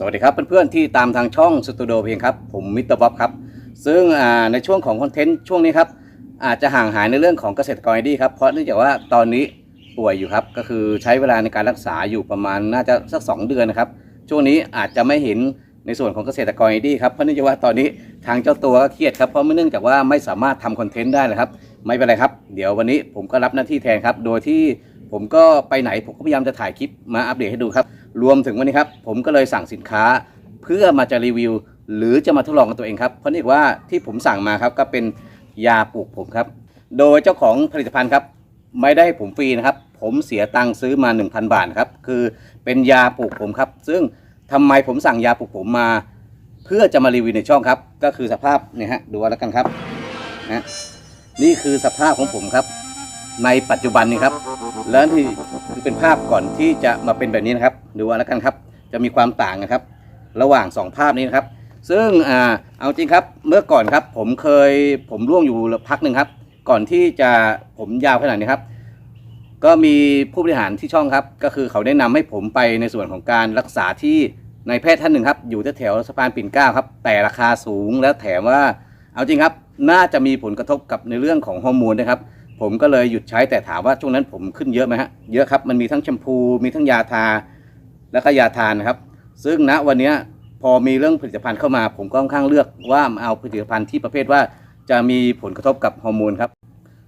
สวัสดีครับเพื่อนๆที่ตามทางช่องสตูดิโอเพลงครับ ผมมิสเตอร์บ๊อบครับ ซึ่งในช่วงของคอนเทนต์ช่วงนี้ครับ อาจจะห่างหายในเรื่องของเกษตรกรดีครับ เพราะเนื่องจากว่าตอนนี้ป่วยอยู่ครับ ก็คือใช้เวลาในการรักษาอยู่ประมาณน่าจะสัก 2 เดือนนะครับ ช่วงนี้อาจจะไม่เห็นในส่วนของเกษตรกรดีครับ เพราะเนื่องจากว่าตอนนี้ทางเจ้าตัวก็เครียดครับ เพราะเนื่องจากว่าไม่สามารถทำคอนเทนต์ได้เลยครับ ไม่เป็นไรครับ เดี๋ยววันนี้ผมก็รับหน้าที่แทนครับ โดยที่ผมก็ไปไหนผมก็พยายามจะถ่ายคลิปมาอัปเดตให้ดูครับ รวมถึงวันนี้ครับผมก็เลยสั่งสินค้าเพื่อมาจะรีวิว หรือจะมาทดลองกับตัวเองครับเพราะนี่ว่าที่ผมสั่งมาครับก็เป็นยาปลูกผมครับ โดยเจ้าของผลิตภัณฑ์ครับ ไม่ได้ผมฟรีนะครับ ผมเสียตังค์ซื้อมา 1,000 บาทครับคือเป็นยาปลูกผมครับ ซึ่งทำไมผมสั่งยาปลูกผมมา เพื่อจะมารีวิวในช่องครับ ก็คือสภาพเนี่ยฮะดูเอาแล้วกันครับนะนี่คือสภาพของผมครับ ในปัจจุบันนี้ครับ แล้วที่คือเป็นภาพก่อนที่จะมาเป็นแบบนี้นะครับ ดูเอาแล้วกันครับ จะมีความต่างนะครับ ระหว่างสองภาพนี้นะครับ ซึ่งอ่าเอาจริงครับ เมื่อก่อนครับ ผมเคยผมร่วงอยู่พักหนึ่งครับ ก่อนที่จะผมยาวขนาดนี้ครับ ก็มีผู้บริหารที่ช่องครับ ก็คือเขาแนะนำให้ผมไปในส่วนของการรักษาที่นายแพทย์ท่านหนึ่งครับอยู่แถวสะพานปิ่นเกล้าครับ แต่ราคาสูงแล้วแถมว่า เอาจริงครับ น่าจะมีผลกระทบกับในเรื่องของฮอร์โมนนะครับ ผมก็เลยหยุดใช้แต่ถามว่าช่วงนั้นผมขึ้นเยอะไหมฮะเยอะครับมันมีทั้งแชมพูมีทั้งยาทา แล้วก็ยาทานนะครับ ซึ่งณวันนี้พอมีเรื่องผลิตภัณฑ์เข้ามา ผมก็ค่อนข้างเลือกว่ามาเอาผลิตภัณฑ์ที่ประเภทว่าจะมีผลกระทบกับฮอร์โมนครับ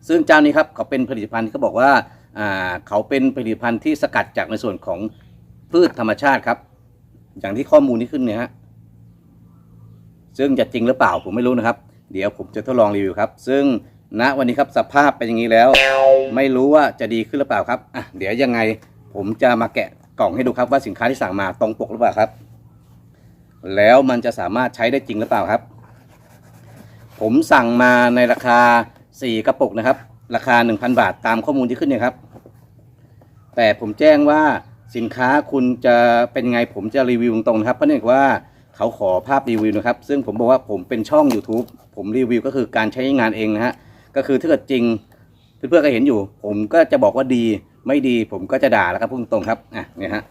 ซึ่งเจ้านี้ครับเขาเป็นผลิตภัณฑ์ที่เขาบอกว่าอ่าเขาเป็นผลิตภัณฑ์ที่สกัดจากในส่วนของพืชธรรมชาติครับ อย่างที่ข้อมูลที่ขึ้นเนี่ยฮะซึ่งจะจริงหรือเปล่าผมไม่รู้นะครับ เดี๋ยวผมจะทดลองรีวิวครับ ซึ่ง ณวันนี้ครับสภาพเป็นอย่างนี้แล้ว ไม่รู้ว่าจะดีขึ้นหรือเปล่าครับอะเดี๋ยวยังไงผมจะมาแกะกล่องให้ดูครับว่าสินค้าที่สั่งมาตรงปกหรือเปล่าครับ แล้วมันจะสามารถใช้ได้จริงหรือเปล่าครับ ผมสั่งมาในราคา 4 กระปุกนะครับ ราคา 1,000 บาทตามข้อมูลที่ขึ้นเนี่ยครับ แต่ผมแจ้งว่าสินค้าคุณจะเป็นไงผมจะรีวิวตรงๆนะครับเพราะเนื่องว่าเขาขอภาพรีวิวนะครับ ซึ่งผมบอกว่าผมเป็นช่อง YouTube ผมรีวิวก็คือการใช้งานเองนะฮะ ก็คือถ้าเกิดจริงเพื่อนๆก็เห็นอยู่ ผมก็จะบอกว่าดีไม่ดีผมก็จะด่าแล้วครับพูดตรงครับอะเนี่ยฮะ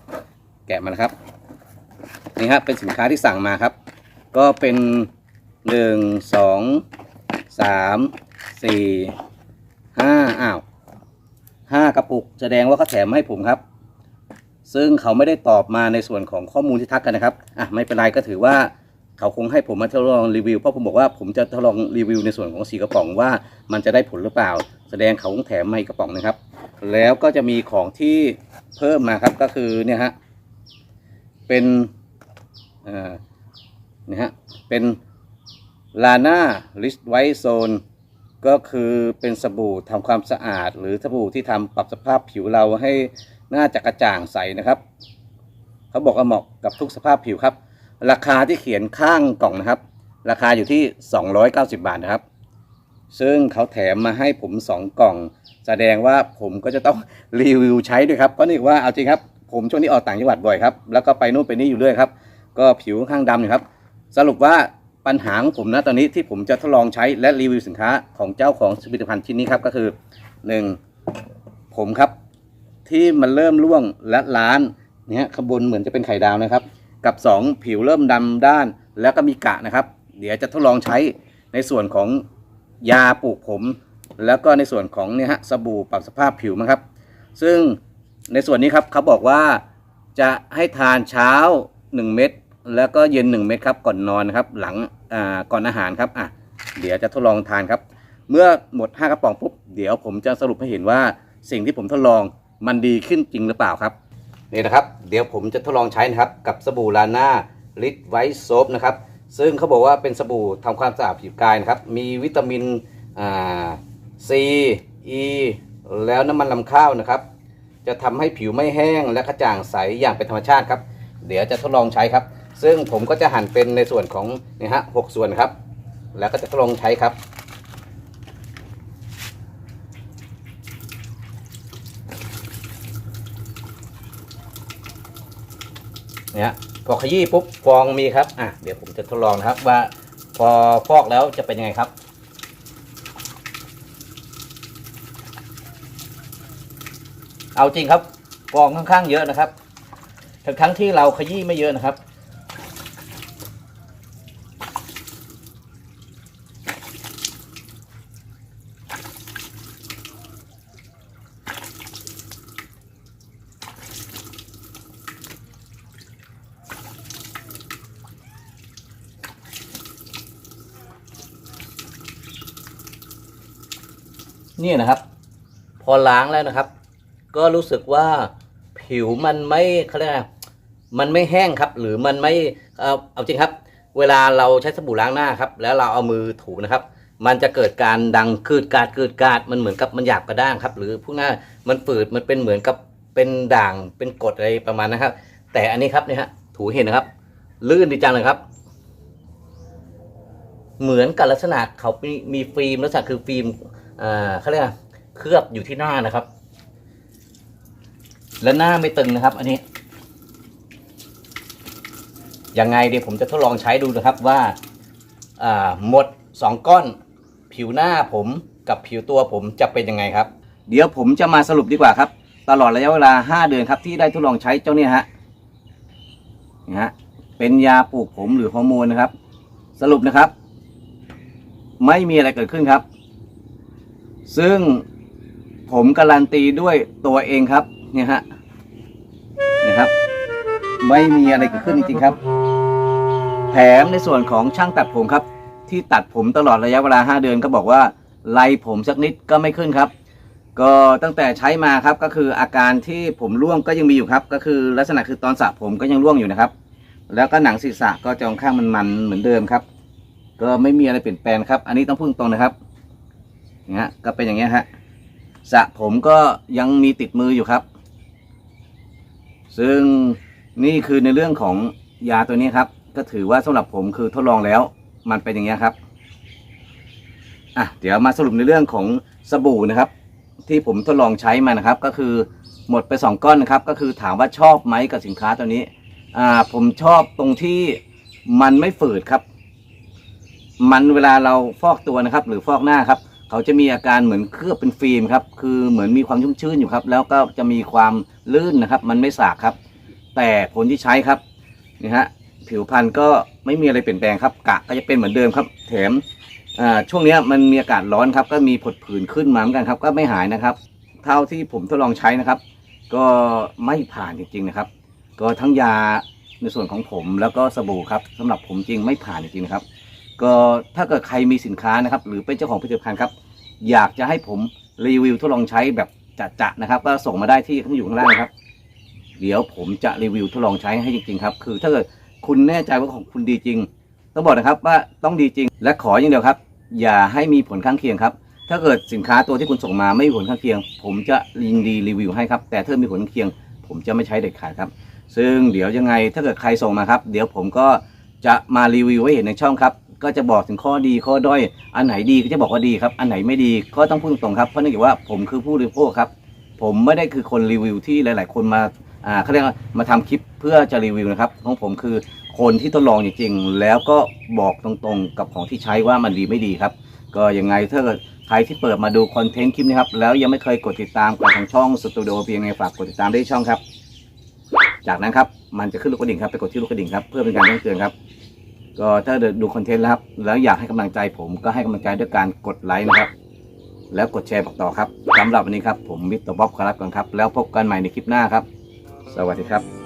แกะมาแล้วครับนี่ฮะเป็นสินค้าที่สั่งมาครับ ก็เป็นหนึ่งสองสามสี่ห้าอ้าวห้ากระปุกแสดงว่าเขาแถมมาให้ผมครับ ซึ่งเขาไม่ได้ตอบมาในส่วนของข้อมูลที่ทักกันนะครับอะไม่เป็นไรก็ถือว่า เขาคงให้ผมมาทดลองรีวิวเพราะผมบอกว่าผมจะทดลองรีวิวในส่วนของสีกระป๋องว่ามันจะได้ผลหรือเปล่า แสดงเขาคงแถมไมาอีกระป๋องนะครับ แล้วก็จะมีของที่เพิ่มมาครับก็คือเนี่ยฮะเป็นเอ่อเนี่ยฮะเป็นลาน่าลิสไวโซนก็คือเป็นสบู่ทำความสะอาด หรือสบู่ที่ทำปรับสภาพผิวเราให้หน้าจะกระจ่างใสนะครับ เขาบอกว่าเหมาะกับทุกสภาพผิวครับ ราคาที่เขียนข้างกล่องนะครับ ราคาอยู่ที่ 290 บาทนะครับ ซึ่งเขาแถมมาให้ผม 2 กล่อง แสดงว่าผมก็จะต้องรีวิวใช้ด้วยครับเพราะนี่ว่าเอาจริงครับ ผมช่วงนี้ออกต่างจังหวัดบ่อยครับ แล้วก็ไปนู่นไปนี่อยู่เรื่อยครับ ก็ผิวข้างดำอยู่ครับ สรุปว่าปัญหาของผมนะตอนนี้ที่ผมจะทดลองใช้และรีวิวสินค้าของเจ้าของผลิตภัณฑ์ชิ้นนี้ครับก็คือ 1. ผมครับที่มันเริ่มร่วงและล้านเนี่ยขบวนเหมือนจะเป็นไข่ดาวนะครับ กับ 2 ผิวเริ่มดำด้าน แล้วก็มีกะนะครับ เดี๋ยวจะทดลองใช้ในส่วนของยาปลูกผม แล้วก็ในส่วนของเนี่ยฮะสบู่ปรับสภาพผิวนะครับ ซึ่งในส่วนนี้ครับเขาบอกว่าจะให้ทานเช้า 1 เม็ดแล้วก็เย็น 1 เม็ดครับก่อนนอนนะครับ หลังอ่าก่อนอาหารครับอะเดี๋ยวจะทดลองทานครับ เมื่อหมด 5 กระป๋องปุ๊บเดี๋ยวผมจะสรุปให้เห็นว่าสิ่งที่ผมทดลองมันดีขึ้นจริงหรือเปล่าครับ นี่นะครับ เดี๋ยวผมจะทดลองใช้นะครับ กับสบู่ลาน่าลิ t ไวท์โซฟนะครับ ซึ่งเขาบอกว่าเป็นสบู่ทำความสะอาดผิวกายนะครับ มีวิตามินอ่าซีอีแล้วน้ำมันลำข้าวนะครับ จะทำให้ผิวไม่แห้งและกระจ่างใสอย่างเป็นธรรมชาติครับ เดี๋ยวจะทดลองใช้ครับ ซึ่งผมก็จะหั่นเป็นในส่วนของนี่ฮะหกส่วนครับ แล้วก็จะทดลองใช้ครับ เนี่ยพอขยี้ปุ๊บฟองมีครับอะเดี๋ยวผมจะทดลองนะครับว่าพอฟอกแล้วจะเป็นยังไงครับ เอาจริงครับฟองค่อนข้างเยอะนะครับทั้งทั้งที่เราขยี้ไม่เยอะนะครับ นี่นะครับ พอล้างแล้วนะครับ ก็รู้สึกว่าผิวมันไม่เขาเรียกอะไรมันไม่แห้งครับ หรือมันไม่เอาเอาจริงครับ เวลาเราใช้สบู่ล้างหน้าครับ แล้วเราเอามือถูนะครับ มันจะเกิดการดังคืดกาดคืดกาดมันเหมือนกับมันหยาบกระด้างครับ หรือพวกหน้ามันฝืดมันเป็นเหมือนกับเป็นด่างเป็นกรดอะไรประมาณนะครับ แต่อันนี้ครับเนี่ยฮะถูเห็นนะครับ ลื่นดีจังเลยครับ เหมือนกับลักษณะเขามีมีฟิล์มลักษณะคือฟิล์ม อ่าเขาเรียกเคลือบอยู่ที่หน้านะครับ และหน้าไม่ตึงนะครับ อันนี้ยังไงเดี๋ยวผมจะทดลองใช้ดูนะครับว่าอ่าหมดสองก้อน ผิวหน้าผมกับผิวตัวผมจะเป็นยังไงครับ เดี๋ยวผมจะมาสรุปดีกว่าครับ ตลอดระยะเวลา 5 เดือนครับที่ได้ทดลองใช้เจ้าเนี่ยฮะนี่ฮะเป็นยาปลูกผมหรือฮอร์โมนนะครับ สรุปนะครับ ไม่มีอะไรเกิดขึ้นครับ ซึ่งผมการันตีด้วยตัวเองครับเนี่ยฮะนี่ครับ ไม่มีอะไรเกิดขึ้นจริงๆครับ แถมในส่วนของช่างตัดผมครับ ที่ตัดผมตลอดระยะเวลา 5 เดือนก็บอกว่าไล่ผมสักนิดก็ไม่ขึ้นครับ ก็ตั้งแต่ใช้มาครับก็คืออาการที่ผมร่วงก็ยังมีอยู่ครับ ก็คือลักษณะคือตอนสระผมก็ยังร่วงอยู่นะครับ แล้วก็หนังศีรษะก็จะค่อนข้างมันๆเหมือนเดิมครับ ก็ไม่มีอะไรเปลี่ยนแปลงครับ อันนี้ต้องพึ่งตรงนะครับ อย่างเงี้ยก็เป็นอย่างเงี้ยฮะสระผมก็ยังมีติดมืออยู่ครับ ซึ่งนี่คือในเรื่องของยาตัวนี้ครับ ก็ถือว่าสำหรับผมคือทดลองแล้ว มันเป็นอย่างเงี้ยครับอะเดี๋ยวมาสรุปในเรื่องของสบู่นะครับ ที่ผมทดลองใช้มานะครับ ก็คือหมดไปสองก้อนนะครับ ก็คือถามว่าชอบไหมกับสินค้าตัวนี้อ่าผมชอบตรงที่มันไม่ฝืดครับ มันเวลาเราฟอกตัวนะครับ หรือฟอกหน้าครับ เขาจะมีอาการเหมือนเคลือบเป็นฟิล์มครับ คือเหมือนมีความชุ่มชื้นอยู่ครับ แล้วก็จะมีความลื่นนะครับ มันไม่สากครับ แต่ผลที่ใช้ครับนี่ฮะผิวพรรณก็ไม่มีอะไรเปลี่ยนแปลงครับ กะก็จะเป็นเหมือนเดิมครับ แถมช่วงนี้มันมีอากาศร้อนครับ ก็มีผดผื่นขึ้นมาเหมือนกันครับ ก็ไม่หายนะครับ เท่าที่ผมทดลองใช้นะครับ ก็ไม่ผ่านจริงๆนะครับ ก็ทั้งยาในส่วนของผมแล้วก็สบู่ครับสำหรับผมจริงไม่ผ่านจริงๆนะครับ ก็ถ้าเกิดใครมีสินค้านะครับ หรือเป็นเจ้าของผลิตภัณฑ์ครับ อยากจะให้ผมรีวิวทดลองใช้แบบจะๆนะครับ ก็ส่งมาได้ที่ข้างอยู่ข้างล่างนะครับ เดี๋ยวผมจะรีวิวทดลองใช้ให้จริงๆครับ คือถ้าเกิดคุณแน่ใจว่าของคุณดีจริง ต้องบอกนะครับว่าต้องดีจริง และขออย่างเดียวครับ อย่าให้มีผลข้างเคียงครับ ถ้าเกิดสินค้าตัวที่คุณส่งมาไม่มีผลข้างเคียง ผมจะยินดีรีวิวให้ครับ แต่ถ้ามีผลข้างเคียง ผมจะไม่ใช้เด็ดขาดครับ ซึ่งเดี๋ยวยังไงถ้าเกิดใครส่งมาครับ เดี๋ยวผมก็จะมารีวิวให้เห็นในช่องครับ ก็จะบอกถึงข้อดีข้อด้อย อันไหนดีก็จะบอกว่าดีครับ อันไหนไม่ดีก็ต้องพูดตรงๆครับ เพราะเนื่องจากว่าผมคือผู้บริโภคครับ ผมไม่ได้คือคนรีวิวที่หลาย ๆ คนมาอ่าเขาเรียกว่ามาทำคลิปเพื่อจะรีวิวนะครับ ของผมคือคนที่ทดลองจริงๆ แล้วก็บอกตรงๆ กับของที่ใช้ว่ามันดีไม่ดีครับ ก็ยังไงถ้าเกิดใครที่เปิดมาดูคอนเทนต์คลิปนี้ครับ แล้วยังไม่เคยกดติดตามกับทางช่องสตูดิโอเพียงไงฝากกดติดตามได้ช่องครับ จากนั้นครับ มันจะขึ้นลูกกระดิ่งครับ ไปกดที่ลูกกระดิ่งครับ เพื่อเป็นการแจ้งเตือนครับ ก็ถ้าดูคอนเทนต์แล้วครับแล้วอยากให้กำลังใจผมก็ให้กำลังใจด้วยการกดไลค์นะครับ แล้วกดแชร์บอกต่อครับสำหรับวันนี้ครับผมมิสเตอร์บ๊อบขอรับก่อนครับ แล้วพบกันใหม่ในคลิปหน้าครับ สวัสดีครับ